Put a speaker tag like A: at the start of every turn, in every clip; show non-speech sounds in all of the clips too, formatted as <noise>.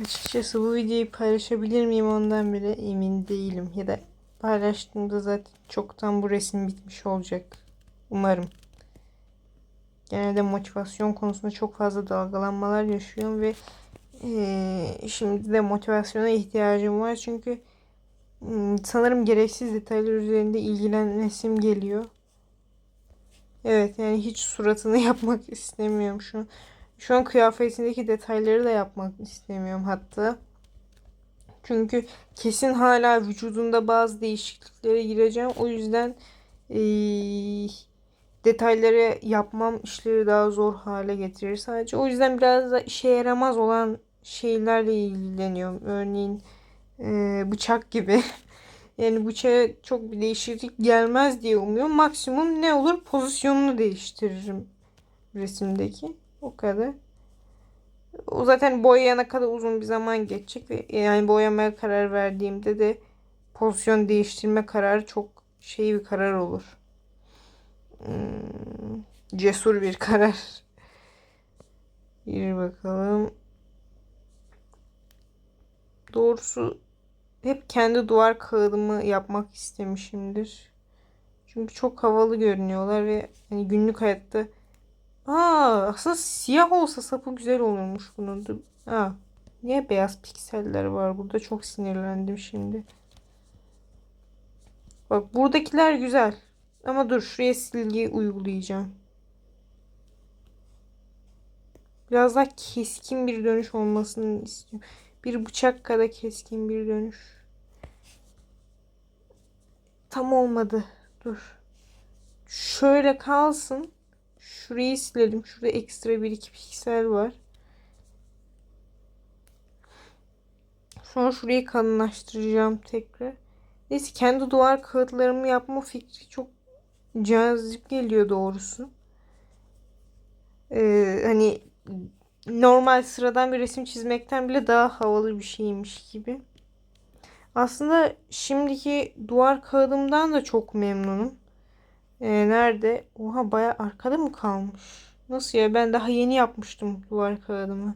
A: Açıkçası bu videoyu paylaşabilir miyim ondan bile emin değilim. Ya da paylaştığımda zaten çoktan bu resim bitmiş olacak. Umarım. Genelde motivasyon konusunda çok fazla dalgalanmalar yaşıyorum ve eee, şimdi de motivasyona ihtiyacım var. Çünkü sanırım gereksiz detaylar üzerinde ilgilenesim geliyor. Evet yani hiç suratını <laughs> yapmak istemiyorum şu. Şu an kıyafetindeki detayları da yapmak istemiyorum hatta. Çünkü kesin hala vücudunda bazı değişikliklere gireceğim. O yüzden eee, detayları yapmam işleri daha zor hale getirir sadece. O yüzden biraz da işe yaramaz olan şeylerle ilgileniyorum. Örneğin eee, bıçak gibi. <laughs> Yani bıçağa çok bir değişiklik gelmez diye umuyorum. Maksimum ne olur? Pozisyonunu değiştiririm resimdeki. O kadar. O zaten boyayana kadar uzun bir zaman geçecek yani boyamaya karar verdiğimde de pozisyon değiştirme kararı çok şey bir karar olur. Hmm, cesur bir <laughs> karar. Bir bakalım. Doğrusu hep kendi duvar kağıdımı yapmak istemişimdir. Çünkü çok havalı görünüyorlar ve hani günlük hayatta Aa, aslında siyah olsa sapı güzel olurmuş bunun. Aa, niye beyaz pikseller var burada? Çok sinirlendim şimdi. Bak buradakiler güzel. Ama dur şuraya silgi uygulayacağım. Biraz daha keskin bir dönüş olmasını istiyorum. Bir bıçak kadar keskin bir dönüş. Tam olmadı. Dur. Şöyle kalsın. Şurayı silelim. Şurada ekstra bir iki piksel var. Sonra şurayı kalınlaştıracağım tekrar. Neyse kendi duvar kağıtlarımı yapma fikri çok cazip geliyor doğrusu. Ee, hani normal sıradan bir resim çizmekten bile daha havalı bir şeymiş gibi. Aslında şimdiki duvar kağıdımdan da çok memnunum. Ee, nerede? Oha baya arkada mı kalmış? Nasıl ya? Ben daha yeni yapmıştım duvar kağıdımı.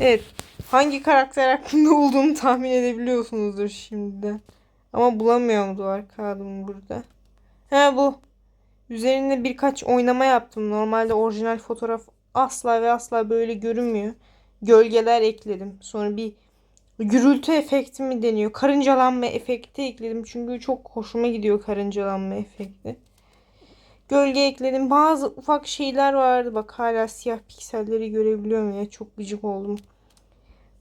A: Evet. Hangi karakter hakkında <laughs> olduğunu tahmin edebiliyorsunuzdur şimdiden. Ama bulamıyorum duvar kağıdımı burada. He bu. Üzerinde birkaç oynama yaptım. Normalde orijinal fotoğraf asla ve asla böyle görünmüyor. Gölgeler ekledim. Sonra bir gürültü efekti mi deniyor? Karıncalanma efekti ekledim. Çünkü çok hoşuma gidiyor karıncalanma efekti. Gölge ekledim. Bazı ufak şeyler vardı. Bak hala siyah pikselleri görebiliyorum ya. Çok gıcık oldum.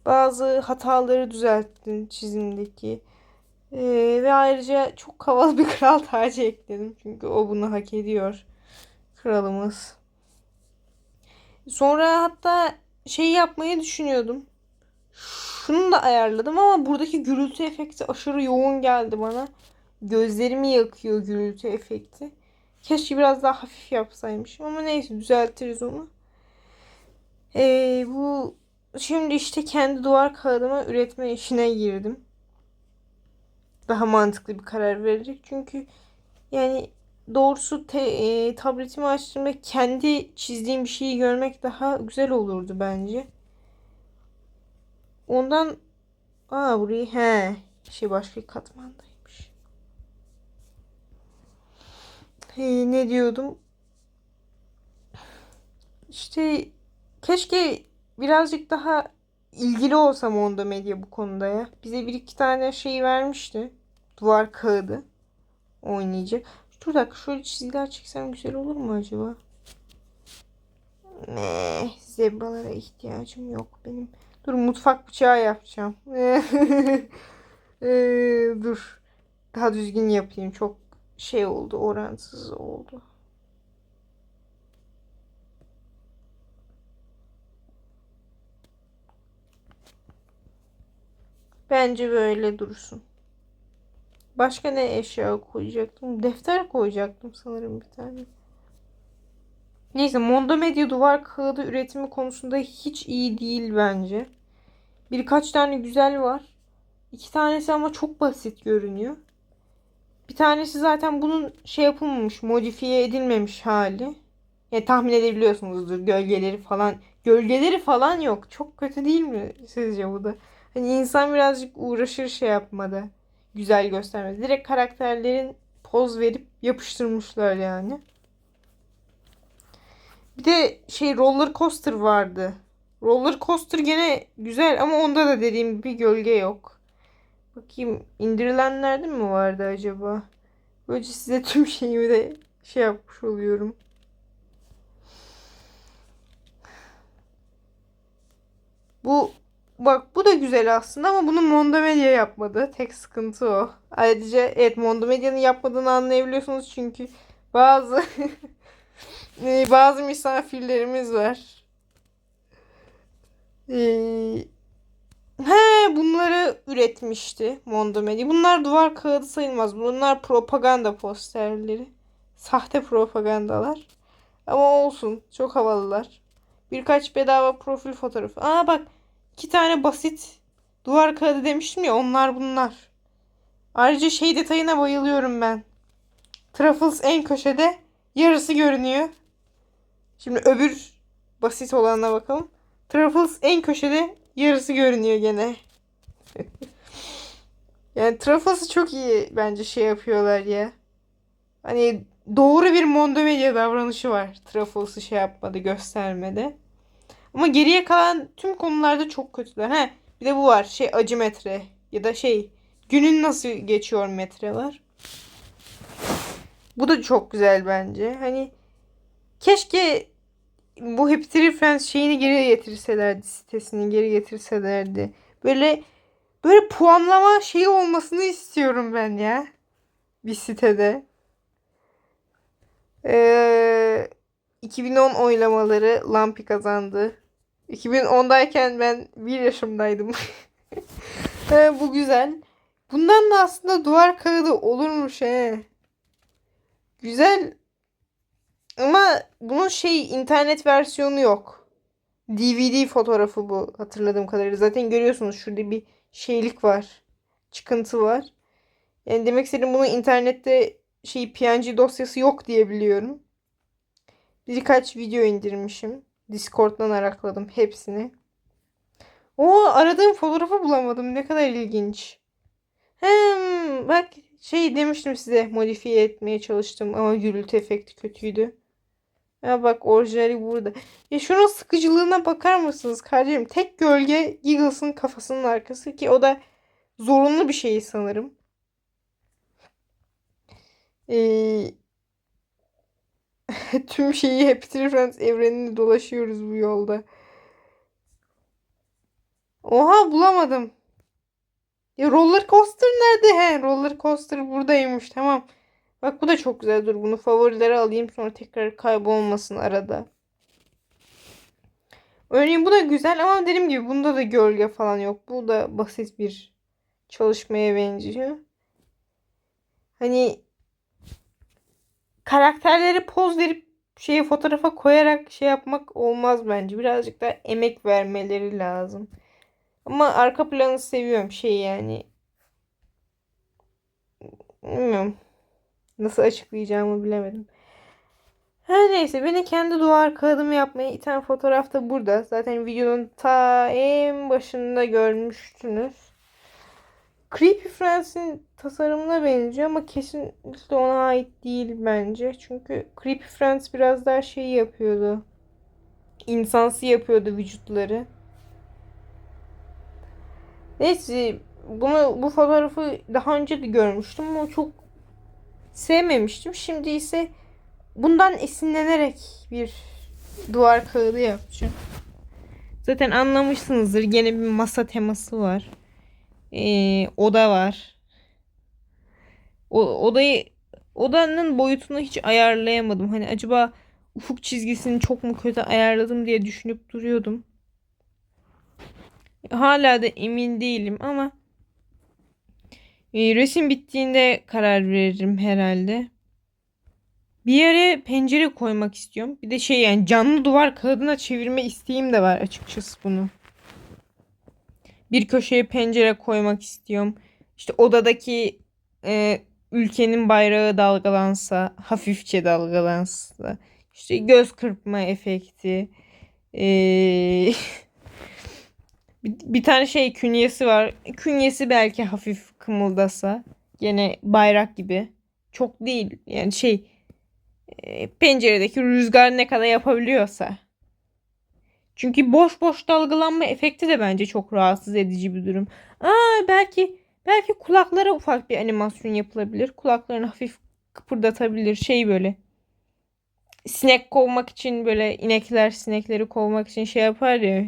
A: Bazı hataları düzelttim çizimdeki. Ee, ve ayrıca çok havalı bir kral tacı ekledim. Çünkü o bunu hak ediyor. Kralımız. Sonra hatta şey yapmayı düşünüyordum. Şunu da ayarladım ama buradaki gürültü efekti aşırı yoğun geldi bana. Gözlerimi yakıyor gürültü efekti. Keşke biraz daha hafif yapsaymışım ama neyse düzeltiriz onu. Ee, bu şimdi işte kendi duvar kağıdıma üretme işine girdim. Daha mantıklı bir karar verecek. Çünkü yani doğrusu te, e, tabletimi açtığımda kendi çizdiğim bir şeyi görmek daha güzel olurdu bence. Ondan aa burayı he şey başka bir katmandaymış. He, ne diyordum? İşte keşke birazcık daha ilgili olsam Onda Medya bu konuda ya. Bize bir iki tane şey vermişti. Duvar kağıdı oynayacak. Dur dakika şöyle çizgiler çeksem güzel olur mu acaba? Ne, zebralara ihtiyacım yok benim. Dur mutfak bıçağı yapacağım. <laughs> Ee, dur. Daha düzgün yapayım. Çok şey oldu, orantısız oldu. Bence böyle dursun. Başka ne eşya koyacaktım? Defter koyacaktım sanırım bir tane. Neyse Mondo Medya duvar kağıdı üretimi konusunda hiç iyi değil bence. Birkaç tane güzel var. İki tanesi ama çok basit görünüyor. Bir tanesi zaten bunun şey yapılmamış, modifiye edilmemiş hali. Ya tahmin edebiliyorsunuzdur gölgeleri falan. Gölgeleri falan yok. Çok kötü değil mi sizce bu da? Hani insan birazcık uğraşır şey yapmada. Güzel göstermez. Direkt karakterlerin poz verip yapıştırmışlar yani. Bir de şey roller coaster vardı. Roller coaster gene güzel ama onda da dediğim gibi gölge yok. Bakayım indirilenlerde mi vardı acaba? Böylece size <laughs> tüm şeyimi de şey yapmış oluyorum. Bu bak bu da güzel aslında ama bunu Mondo Media yapmadı. Tek sıkıntı o. Ayrıca evet Mondo Media'nın yapmadığını anlayabiliyorsunuz çünkü bazı <laughs> e, bazı misafirlerimiz var. Ee, he bunları üretmişti Mondo Media. Bunlar duvar kağıdı sayılmaz. Bunlar propaganda posterleri. Sahte propagandalar. Ama olsun. Çok havalılar. Birkaç bedava profil fotoğrafı. Aa bak. iki tane basit duvar kağıdı demiştim ya. Onlar bunlar. Ayrıca şey detayına bayılıyorum ben. Truffles en köşede. Yarısı görünüyor. Şimdi öbür basit olanına bakalım. Truffles en köşede. Yarısı görünüyor gene. <laughs> yani Truffles'ı çok iyi bence şey yapıyorlar ya. Hani doğru bir Mondomedia davranışı var. Truffles'ı şey yapmadı, göstermedi. Ama geriye kalan tüm konularda çok kötüler. He, bir de bu var. Şey acı metre ya da şey günün nasıl geçiyor metre var. Bu da çok güzel bence. Hani keşke bu Happy Tree Friends şeyini geri getirselerdi sitesini geri getirselerdi. Böyle böyle puanlama şeyi olmasını istiyorum ben ya. Bir sitede. Ee, 2010 oylamaları Lampi kazandı. 2010'dayken ben 1 yaşımdaydım. <laughs> Ee, bu güzel. Bundan da aslında duvar kağıdı olurmuş he. Güzel. Ama bunun şey internet versiyonu yok. DVD fotoğrafı bu hatırladığım kadarıyla. Zaten görüyorsunuz şurada bir şeylik var. Çıkıntı var. Yani demek istediğim bunun internette şey PNG dosyası yok diye biliyorum. Birkaç video indirmişim. Discord'dan arakladım hepsini. O aradığım fotoğrafı bulamadım. Ne kadar ilginç. Hem bak şey demiştim size modifiye etmeye çalıştım ama gürültü efekti kötüydü. Ya bak orijinali burada. Ya şunun sıkıcılığına bakar mısınız kardeşim? Tek gölge Giggles'ın kafasının arkası ki o da zorunlu bir şey sanırım. Ee, <laughs> tüm şeyi Happy Friends evreninde dolaşıyoruz bu yolda. Oha bulamadım. Ya roller coaster nerede he? Roller coaster buradaymış. Tamam. Bak bu da çok güzel. Dur bunu favorilere alayım sonra tekrar kaybolmasın arada. Örneğin bu da güzel ama dediğim gibi bunda da gölge falan yok. Bu da basit bir çalışmaya benziyor. Hani karakterleri poz verip şeyi fotoğrafa koyarak şey yapmak olmaz bence. Birazcık da emek vermeleri lazım. Ama arka planı seviyorum şey yani. Bilmiyorum. Nasıl açıklayacağımı bilemedim. Her neyse beni kendi duvar kağıdımı yapmaya iten fotoğraf da burada. Zaten videonun ta en başında görmüştünüz. Creepy Friends'in tasarımına benziyor ama kesinlikle ona ait değil bence. Çünkü Creepy Friends biraz daha şey yapıyordu. İnsansı yapıyordu vücutları. Neyse bunu bu fotoğrafı daha önce de görmüştüm ama çok sevmemiştim. Şimdi ise bundan esinlenerek bir duvar kağıdı yapacağım. Zaten anlamışsınızdır. Gene bir masa teması var. Ee, oda var. O, odayı odanın boyutunu hiç ayarlayamadım. Hani acaba ufuk çizgisini çok mu kötü ayarladım diye düşünüp duruyordum. Hala da emin değilim ama resim bittiğinde karar veririm herhalde. Bir yere pencere koymak istiyorum. Bir de şey yani canlı duvar kağıdına çevirme isteğim de var açıkçası bunu. Bir köşeye pencere koymak istiyorum. İşte odadaki e, ülkenin bayrağı dalgalansa, hafifçe dalgalansa. İşte göz kırpma efekti. Ee, <laughs> bir, bir tane şey künyesi var. Künyesi belki hafif kımıldasa. Gene bayrak gibi. Çok değil. Yani şey e, penceredeki rüzgar ne kadar yapabiliyorsa. Çünkü boş boş dalgalanma efekti de bence çok rahatsız edici bir durum. Aa belki belki kulaklara ufak bir animasyon yapılabilir. Kulaklarını hafif kıpırdatabilir. Şey böyle. Sinek kovmak için böyle inekler sinekleri kovmak için şey yapar ya.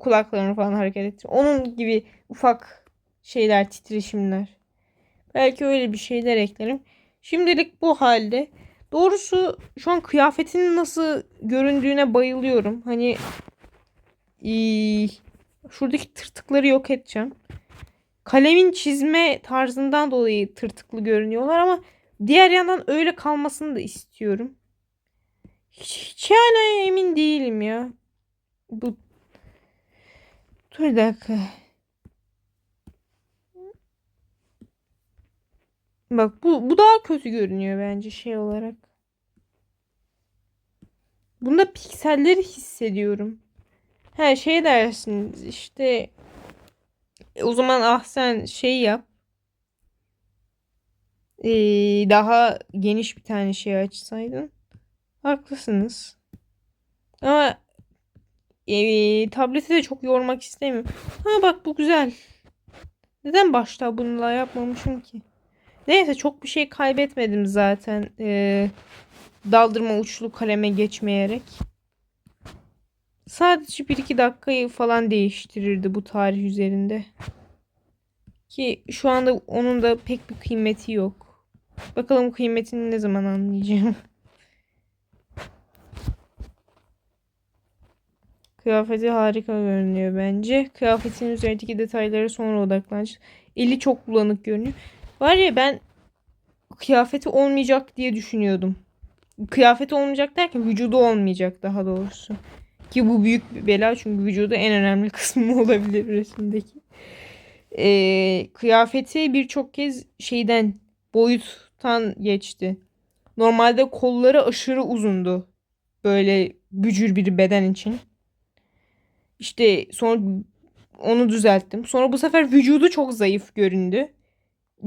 A: Kulaklarını falan hareket ettirir. Onun gibi ufak şeyler, titreşimler. Belki öyle bir şeyler eklerim. Şimdilik bu halde. Doğrusu şu an kıyafetinin nasıl göründüğüne bayılıyorum. Hani ee, şuradaki tırtıkları yok edeceğim. Kalemin çizme tarzından dolayı tırtıklı görünüyorlar ama diğer yandan öyle kalmasını da istiyorum. Hiç, hiç hala emin değilim ya. Bu Dur dakika. Bak bu, bu daha kötü görünüyor bence şey olarak. Bunda pikselleri hissediyorum. Her şey dersiniz işte e, o zaman ah sen şey yap. Ee, daha geniş bir tane şey açsaydın. Haklısınız. Ama e, tableti de çok yormak istemiyorum. Ha bak bu güzel. Neden başta bununla yapmamışım ki? Neyse çok bir şey kaybetmedim zaten. Ee, daldırma uçlu kaleme geçmeyerek. Sadece 1-2 dakikayı falan değiştirirdi bu tarih üzerinde. Ki şu anda onun da pek bir kıymeti yok. Bakalım kıymetini ne zaman anlayacağım. <laughs> Kıyafeti harika görünüyor bence. Kıyafetin üzerindeki detaylara sonra odaklanacağız. Eli çok bulanık görünüyor. Var ya ben kıyafeti olmayacak diye düşünüyordum. Kıyafeti olmayacak derken vücudu olmayacak daha doğrusu. Ki bu büyük bir bela çünkü vücudu en önemli <laughs> kısmı olabilir resimdeki. Ee, kıyafeti birçok kez şeyden boyuttan geçti. Normalde kolları aşırı uzundu. Böyle bücür bir beden için. İşte sonra onu düzelttim. Sonra bu sefer vücudu çok zayıf göründü.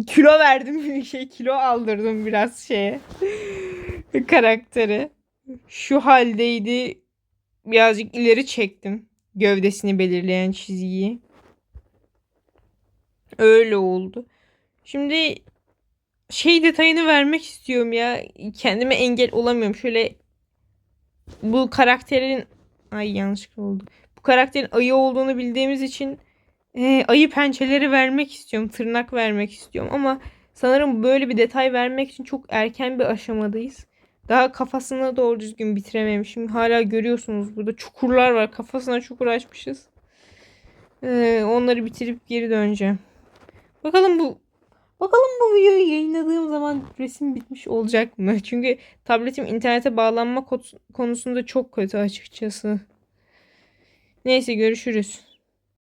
A: Kilo verdim <laughs> şey kilo aldırdım biraz şeye. <laughs> Karakteri. Şu haldeydi. Birazcık ileri çektim. Gövdesini belirleyen çizgiyi. Öyle oldu. Şimdi şey detayını vermek istiyorum ya. Kendime engel olamıyorum. Şöyle bu karakterin ay yanlışlıkla oldu. Bu karakterin ayı olduğunu bildiğimiz için e, ayı pençeleri vermek istiyorum. Tırnak vermek istiyorum ama sanırım böyle bir detay vermek için çok erken bir aşamadayız. Daha kafasını doğru düzgün bitirememişim. Hala görüyorsunuz burada çukurlar var. Kafasına çukur açmışız. Ee, onları bitirip geri döneceğim. Bakalım bu Bakalım bu videoyu yayınladığım zaman resim bitmiş olacak mı? <laughs> Çünkü tabletim internete bağlanma konusunda çok kötü açıkçası. Neyse görüşürüz.